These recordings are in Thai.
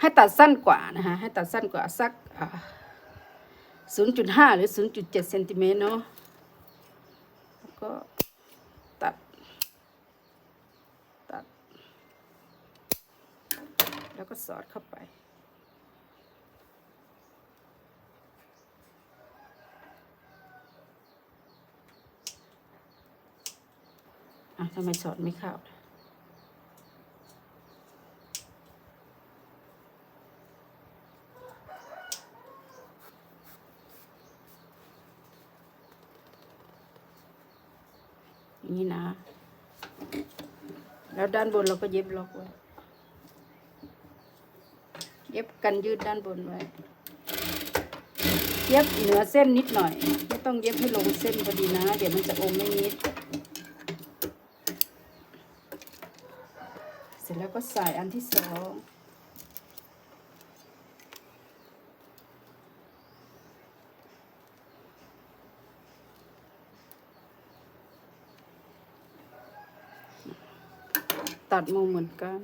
ให้ตัดสั้นกว่านะคะให้ตัดสั้นกว่าสักศูนย์จุดห้าหรือศูนย์จุดเจ็ดเซนติเมตรเนาะแล้วก็ตัด ตัด แล้วก็สอดเข้าไปอะทำไมสอดไม่เข้า อย่าง นี้นะ แล้วด้านบนเราก็เย็บล็อกไว้ เย็บกันยืดด้านบนไว้ เย็บเหนือเส้นนิดหน่อย ไม่ต้องเย็บให้ลงเส้นพอดีนะ เดี๋ยวมันจะอมไม่มิด เสร็จแล้วก็ใส่อันที่สอง ตัดมุมเหมือนกัน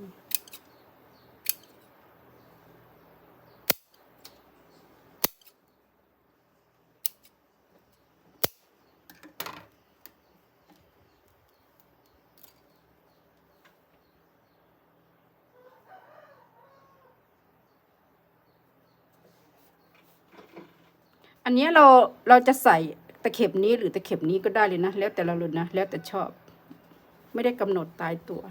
อันนี้เราเราจะใส่ตะเข็บนี้หรือตะเข็บนี้ก็ได้เลยนะ แล้วแต่เราเลยนะ แล้วแต่ชอบ ไม่ได้กำหนดตายตัว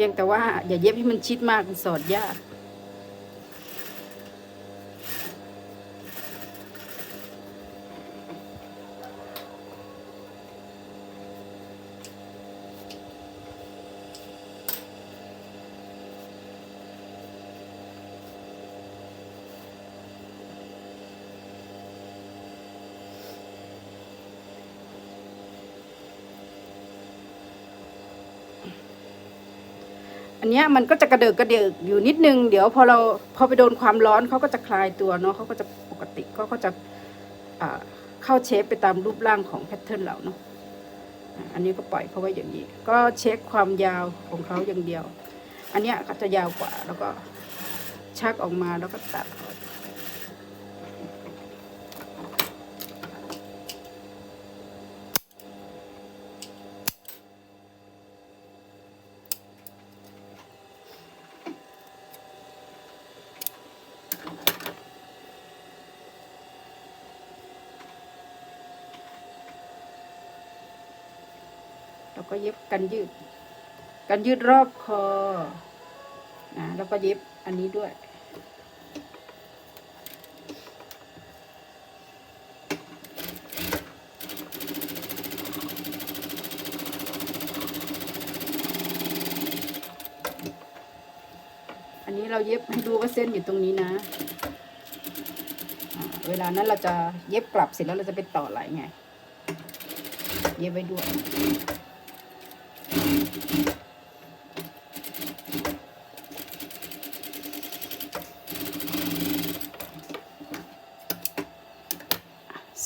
พียงแต่ว่าอย่าเย็บให้มันชิดมากมันสอดยาก อันเนี้ยมันก็จะกระเดิกกระเดิกอยู่นิดนึง เดี๋ยวพอเราพอไปโดนความร้อนเขาก็จะคลายตัวเนาะเขาก็จะปกติก็ก็จะเข้าเชฟไปตามรูปร่างของแพทเทิร์นเราเนาะอะอันนี้ก็ปล่อยเขาไว้อย่างนี้ ก็เช็คความยาวของเขาอย่างเดียว อันเนี้ยก็จะยาวกว่าแล้วก็ชักออกมาแล้วก็ตัด แล้วก็เย็บกันยืด กันยืดรอบคอนะแล้วก็เย็บอันนี้ด้วย อันนี้เราเย็บให้ดูว่าเส้นอยู่ตรงนี้นะเวลานั้นเราจะเย็บกลับเสร็จแล้วเราจะไปต่อไหลไง เย็บไว้ด้วย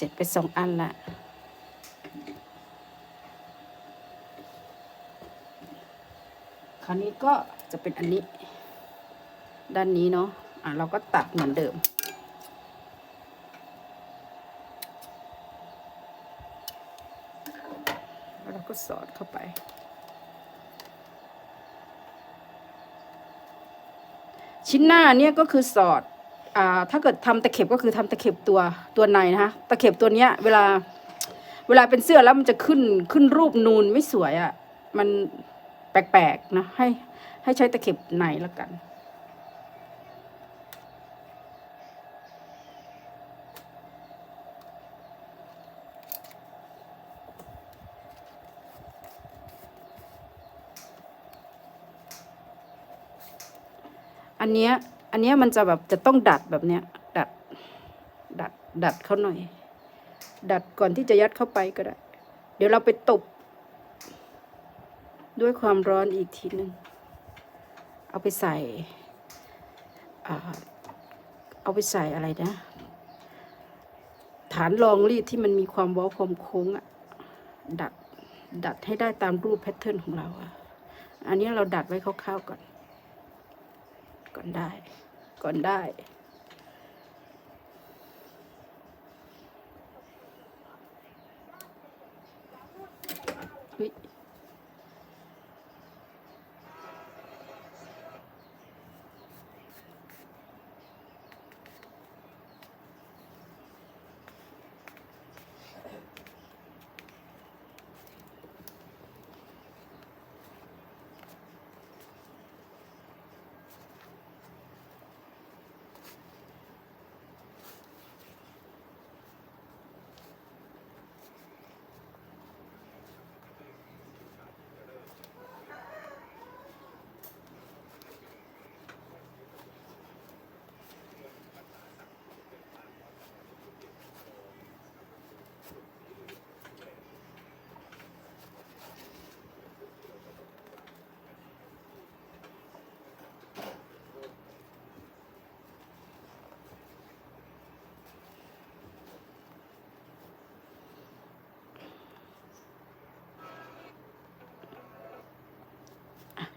ร็จไปสองอันละคราวนี้ก็จะเป็นอันนี้ ด้านนี้เนาะอะเราก็ตัดเหมือนเดิมแล้วเราก็สอดเข้าไป ชิ้นหน้าเนี่ยก็คือสอด ถ้าเกิดทำตะเข็บก็คือทำตะเข็บตัวตัวในนะคะตะเข็บตัวเนี้ยเวลาเวลาเป็นเสื้อแล้วมันจะขึ้นขึ้นรูปนูนไม่สวยอะ่ะ มันแปลกๆนะให้ให้ใช้ตะเข็บในแล้วกันอันเนี้ย อันนี้มันจะแบบจะต้องดัดแบบเนี้ย ดัด ดัด ดัดเขาหน่อย ดัดก่อนที่จะยัดเข้าไปก็ได้ เดี๋ยวเราไปตบ ด้วยความร้อนอีกทีหนึ่งเอาไปใส่เอาไปใส่อะไรนะ ฐานรองรีดที่มันมีความเว้าความโค้งอะดัดดัดให้ได้ตามรูปแพทเทิร์นของเราอะอันนี้เราดัดไว้คร่าวๆก่อน ก่อนได้ ก่อนได้เฮ้ย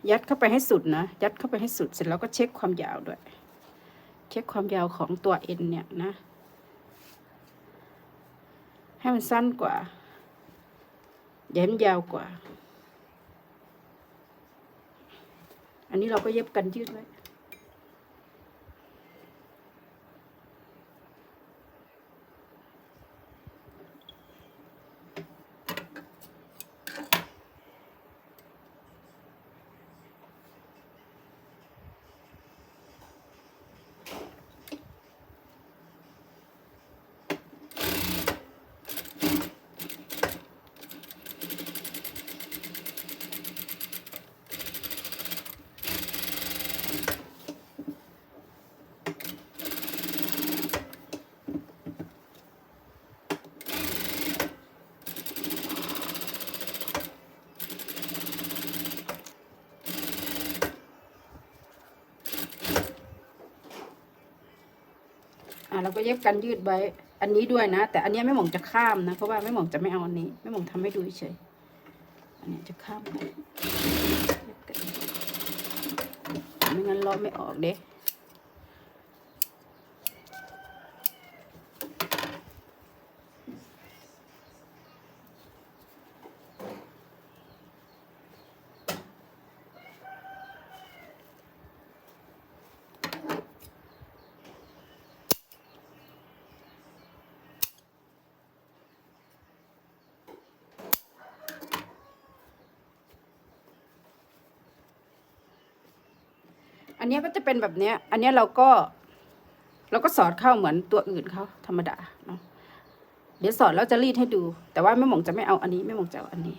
ยัดเข้าไปให้สุดนะ ยัดเข้าไปให้สุด เสร็จแล้วก็เช็คความยาวด้วย เช็คความยาวของตัวเอ็นเนี่ยนะ ให้มันสั้นกว่าอย่าให้มันยาวกว่า อันนี้เราก็เย็บกันยืดไว้ อะเราก็เย็บกันยืดไว้ อันนี้ด้วยนะ แต่อันนี้ไม่หมองจะข้ามนะเพราะว่าไม่หมองจะไม่เอาอันนี้ไม่หมองทำให้ดูเฉยอันนี้จะข้ามไปเย็บกันไม่งั้นล้อไม่ออกเด้ อันนี้ก็จะเป็นแบบเนี้ย อันนี้เราก็ เราก็สอดเข้าเหมือนตัวอื่นเขาธรรมดาเนาะเดี๋ยวสอดแล้วจะรีดให้ดู แต่ว่าแม่หมองจะไม่เอาอันนี้แม่หมองจะเอาอันนี้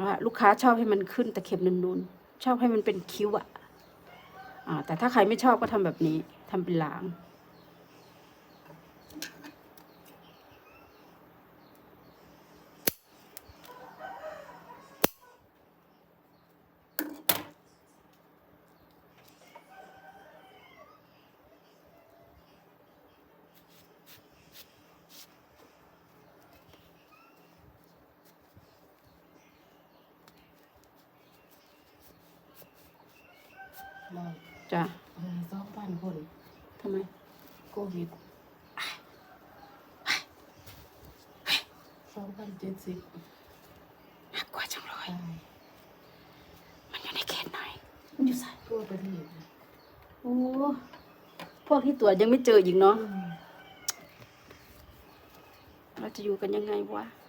ว่าลูกค้าชอบให้มันขึ้นตะเข็บนูนๆชอบให้มันเป็นคิ้วอะอ่าแต่ถ้าใครไม่ชอบก็ทำแบบนี้ทำเป็นหลาง เราจ้ะเออสองพันคนทำไมโควิดสองพันเจ็ดสิบน่ากลัวจังเลยตายมันอยู่ในเขตไหนมันอยู่ไสายทั่วประเทศนะโอ้พวกที่ตรวจยังไม่เจออีกเนาะอืมเราจะอยู่กันยังไงวะอะ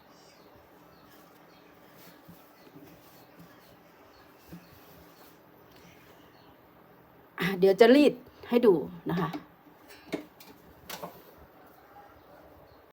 เดี๋ยวจะรีดให้ดูนะคะ